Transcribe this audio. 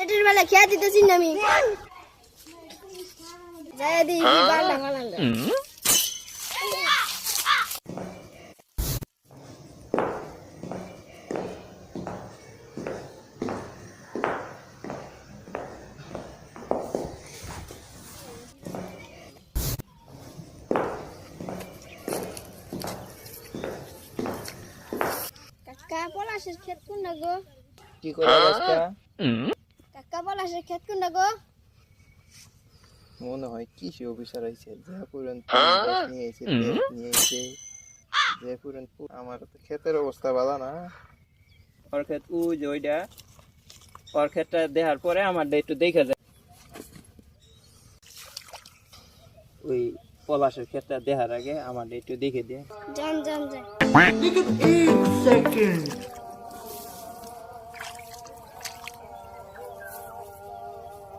পেটের বেলা খেয়ে দিতেছি না আমি। যাই দি বালা বালা কাকা পলাশের ক্ষেত কোনটা গো? কি করে পলাশের ক্ষেত কোনটা গো? মনে হয় কৃষি অফিসার আইছে যে পুরন নিয়ে এসে নিয়ে এসে যে পুরন আমার তো ক্ষেতের অবস্থা ভালো না। ওর ক্ষেত উ যে ওইটা ওর ক্ষেতটা দেখার পরে আমার একটু দেখে যায়। ওই পলাশের ক্ষেতটা দেখার আগে আমার একটু দেখে দিয়ে যান যান যান।